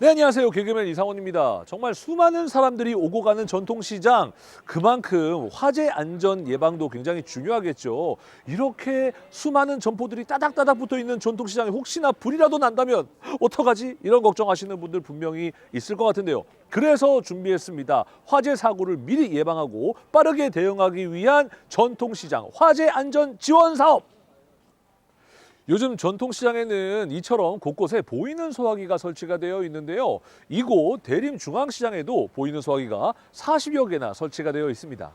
네, 안녕하세요. 개그맨 이상원입니다. 정말 수많은 사람들이 오고 가는 전통시장, 그만큼 화재 안전 예방도 굉장히 중요하겠죠. 이렇게 수많은 점포들이 따닥따닥 붙어 있는 전통시장에 혹시나 불이라도 난다면 어떡하지? 이런 걱정하시는 분들 분명히 있을 것 같은데요. 그래서 준비했습니다. 화재 사고를 미리 예방하고 빠르게 대응하기 위한 전통시장 화재 안전 지원 사업. 요즘 전통시장에는 이처럼 곳곳에 보이는 소화기가 설치가 되어 있는데요. 이곳 대림중앙시장에도 보이는 소화기가 40여 개나 설치가 되어 있습니다.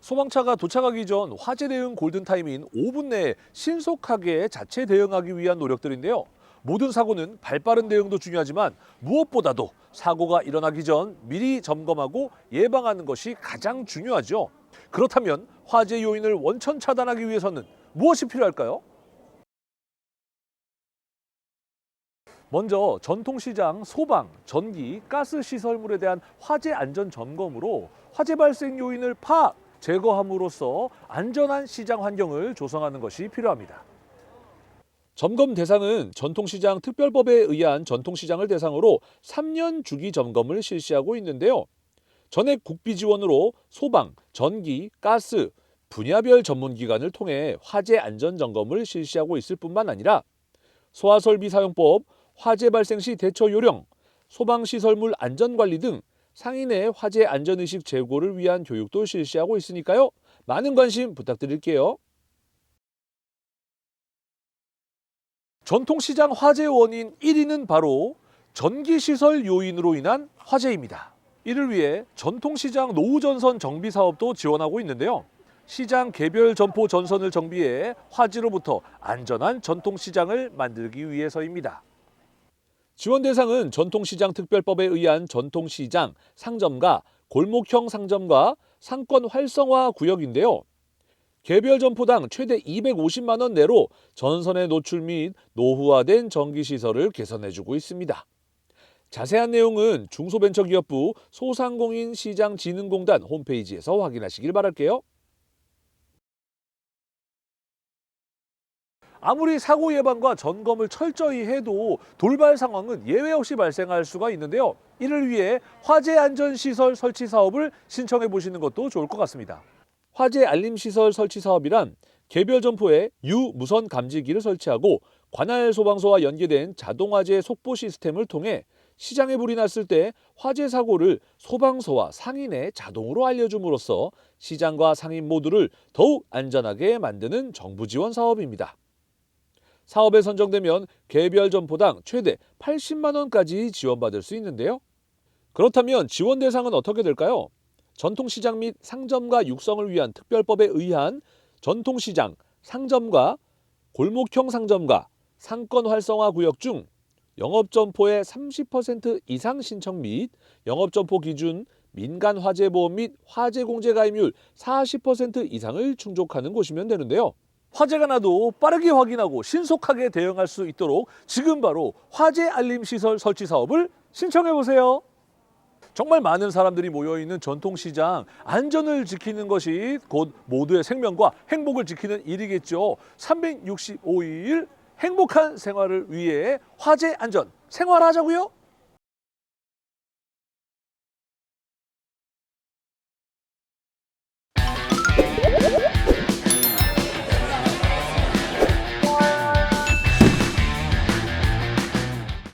소방차가 도착하기 전 화재 대응 골든타임인 5분 내에 신속하게 자체 대응하기 위한 노력들인데요. 모든 사고는 발빠른 대응도 중요하지만 무엇보다도 사고가 일어나기 전 미리 점검하고 예방하는 것이 가장 중요하죠. 그렇다면 화재 요인을 원천 차단하기 위해서는 무엇이 필요할까요? 먼저 전통시장 소방, 전기, 가스 시설물에 대한 화재 안전 점검으로 화재 발생 요인을 파악, 제거함으로써 안전한 시장 환경을 조성하는 것이 필요합니다. 점검 대상은 전통시장 특별법에 의한 전통시장을 대상으로 3년 주기 점검을 실시하고 있는데요. 전액 국비 지원으로 소방, 전기, 가스, 분야별 전문기관을 통해 화재 안전 점검을 실시하고 있을 뿐만 아니라 소화설비 사용법, 화재 발생 시 대처 요령, 소방시설물 안전관리 등 상인의 화재 안전의식 제고를 위한 교육도 실시하고 있으니까요. 많은 관심 부탁드릴게요. 전통시장 화재 원인 1위는 바로 전기시설 요인으로 인한 화재입니다. 이를 위해 전통시장 노후전선 정비 사업도 지원하고 있는데요. 시장 개별 점포 전선을 정비해 화재로부터 안전한 전통시장을 만들기 위해서입니다. 지원 대상은 전통시장 특별법에 의한 전통시장, 상점가, 골목형 상점과 상권 활성화 구역인데요. 개별 점포당 최대 250만 원 내로 전선의 노출 및 노후화된 전기 시설을 개선해주고 있습니다. 자세한 내용은 중소벤처기업부 소상공인시장진흥공단 홈페이지에서 확인하시길 바랄게요. 아무리 사고 예방과 점검을 철저히 해도 돌발 상황은 예외 없이 발생할 수가 있는데요. 이를 위해 화재 안전 시설 설치 사업을 신청해 보시는 것도 좋을 것 같습니다. 화재 알림 시설 설치 사업이란 개별 점포에 유무선 감지기를 설치하고 관할 소방서와 연계된 자동 화재 속보 시스템을 통해 시장에 불이 났을 때 화재 사고를 소방서와 상인에 자동으로 알려줌으로써 시장과 상인 모두를 더욱 안전하게 만드는 정부 지원 사업입니다. 사업에 선정되면 개별 점포당 최대 80만 원까지 지원받을 수 있는데요. 그렇다면 지원 대상은 어떻게 될까요? 전통시장 및 상점가 육성을 위한 특별법에 의한 전통시장, 상점가, 골목형 상점가, 상권 활성화 구역 중 영업점포의 30% 이상 신청 및 영업점포 기준 민간 화재보험 및 화재공제 가입률 40% 이상을 충족하는 곳이면 되는데요. 화재가 나도 빠르게 확인하고 신속하게 대응할 수 있도록 지금 바로 화재 알림 시설 설치 사업을 신청해 보세요. 정말 많은 사람들이 모여 있는 전통시장 안전을 지키는 것이 곧 모두의 생명과 행복을 지키는 일이겠죠. 365일 행복한 생활을 위해 화재 안전 생활하자고요.